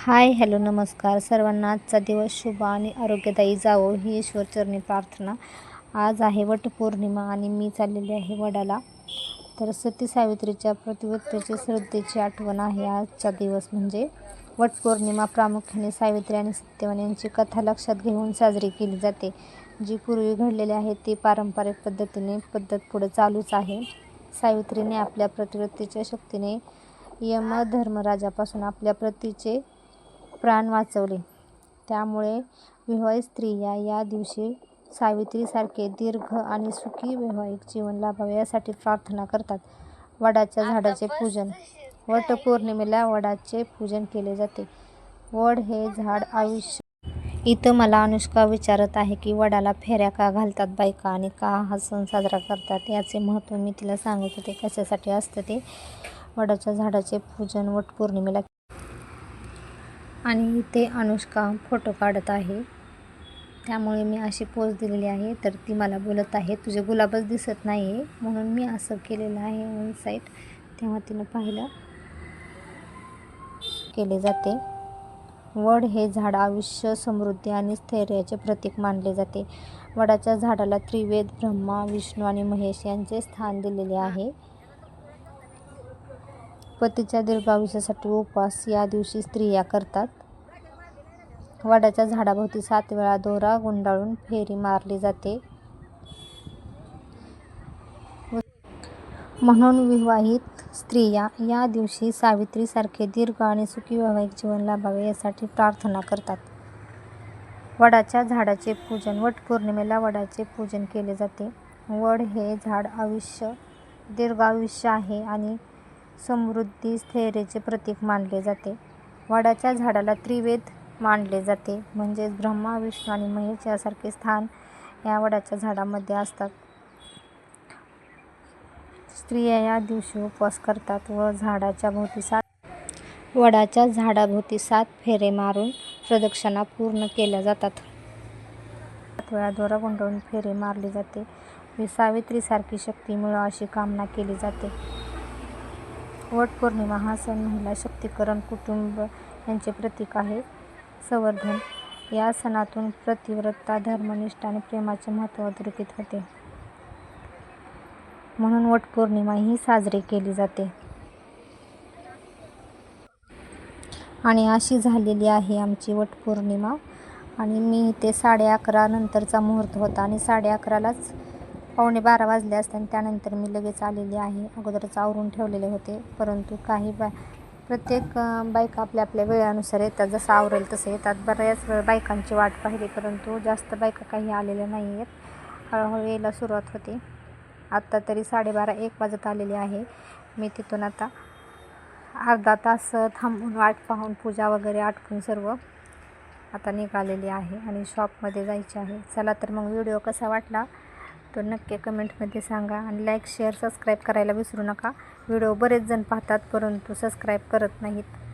Hi hello नमस्कार. सर्वांना आजचा दिवस शुभ आणि आरोग्यदायी जावो ही ईश्वरचरणी प्रार्थना. आज आहे वटपौर्णिमा आणि मी चाललेली आहे वडाला. तर सती सावित्रीच्या प्रतिवत्तेची श्रद्धेची आठवण आहे आजचा दिवस म्हणजे वटपौर्णिमा प्रामुख्याने सावित्री आणि सत्यवान यांची कथा लक्षात घेऊन साजरी केली जाते. जी पूर्वी घडलेली आहे ती पारंपरिक पद्धतीने पद्धत पुढे चालूच आहे. सावित्रीने आपल्या प्रतिवृत्तीच्या शक्तीने यमधर्मराजापासून आपल्या प्रतीचे प्राण वाचवले. त्यामुळे विवाहित स्त्रिया या दिवशी सावित्रीसारखे दीर्घ आणि सुखी वैवाहिक जीवन लाभावे यासाठी प्रार्थना करतात. वडाच्या झाडाचे पूजन. वटपौर्णिमेला वडाचे पूजन केले जाते. वड हे झाड आयुष्य. इथं मला अनुष्का विचारत आहे की वडाला फेऱ्या का घालतात बायका आणि का हा सण साजरा करतात? याचे महत्त्व मी तिला सांगत होते. कशासाठी असतं ते? वडाच्या झाडाचे पूजन वटपौर्णिमेला आणि इथे अनुष्का फोटो काढत आहे. त्यामुळे मी अशी पोज दिलेली आहे. तर ती मला बोलत आहे तुझे गुलाबच दिसत नाही आहे म्हणून मी असं केलेलं आहे ऑन साईड तेव्हा तिनं पाहिलं. केले जाते. वड हे झाड आयुष्य समृद्धी आणि स्थैर्याचे प्रतीक मानले जाते. वडाच्या झाडाला त्रिवेद ब्रह्मा विष्णू आणि महेश यांचे स्थान दिलेले आहे. पतीच्या दीर्घायुष्यासाठी उपवास या दिवशी स्त्रिया करतात. वडाच्या झाडाभोवती सात वेळा दोरा गुंडाळून फेरी मारली जाते. म्हणून विवाहित स्त्रिया या दिवशी सावित्रीसारखे दीर्घ आणि सुखी वैवाहिक जीवन लाभावे यासाठी प्रार्थना करतात. वडाच्या झाडाचे पूजन वट पौर्णिमेला वडाचे पूजन केले जाते. वड हे झाड आयुष्य दीर्घ आयुष्य आहे आणि समृद्धी स्थैर्याचे प्रतीक मानले जाते. वडाच्या झाडाला त्रिवेद मानले जाते. म्हणजेच ब्रह्मा विष्णू आणि महेश यासारखे स्थान या वडाच्या झाडामध्ये असतात. स्त्रिया या दिवशी उपवास करतात व झाडाच्या भोवती सात वडाच्या झाडाभोवती सात फेरे मारून प्रदक्षिणा पूर्ण केल्या जातात. सात वेळा दोरा गुंडवून फेरे मारली जाते. व सावित्रीसारखी शक्ती मिळो अशी कामना केली जाते. वटपौर्णिमा हा सण महिला शक्तीकरण कुटुंब यांचे प्रतीक आहे. संवर्धन. या सणातून प्रतिव्रता धर्मनिष्ठा आणि प्रेमाचे महत्त्व अधोरेखित होते. म्हणून वटपौर्णिमा ही साजरी केली जाते. आणि अशी झालेली आहे आमची वटपौर्णिमा. आणि मी इथे साडे अकरा नंतरचा मुहूर्त होता आणि साडे अकरालाच पावणे बारा वाजले असते आणि त्यानंतर मी लगेच आलेली आहे. अगोदरच आवरून ठेवलेले होते परंतु काही बा प्रत्येक बायका आपल्या आपल्या वेळानुसार येतात. जसं आवरेल तसं येतात. बऱ्याच वेळ बायकांची वाट पाहिली परंतु जास्त बायका काही आलेल्या नाही आहेत. हळूहळू यायला सुरुवात होते. आत्ता तरी साडेबारा एक वाजत आलेली आहे. मी तिथून आता अर्धा तास थांबून वाट पाहून पूजा वगैरे आटकून सर्व आता निघालेली आहे आणि शॉपमध्ये जायचे आहे. चला तर मग व्हिडिओ कसा वाटला? वाटतो नक्की कमेंटमध्ये सांगा आणि लाईक शेअर सबस्क्राईब करायला विसरू नका. व्हिडिओ बरेच जण पाहतात परंतु सबस्क्राईब करत नाहीत.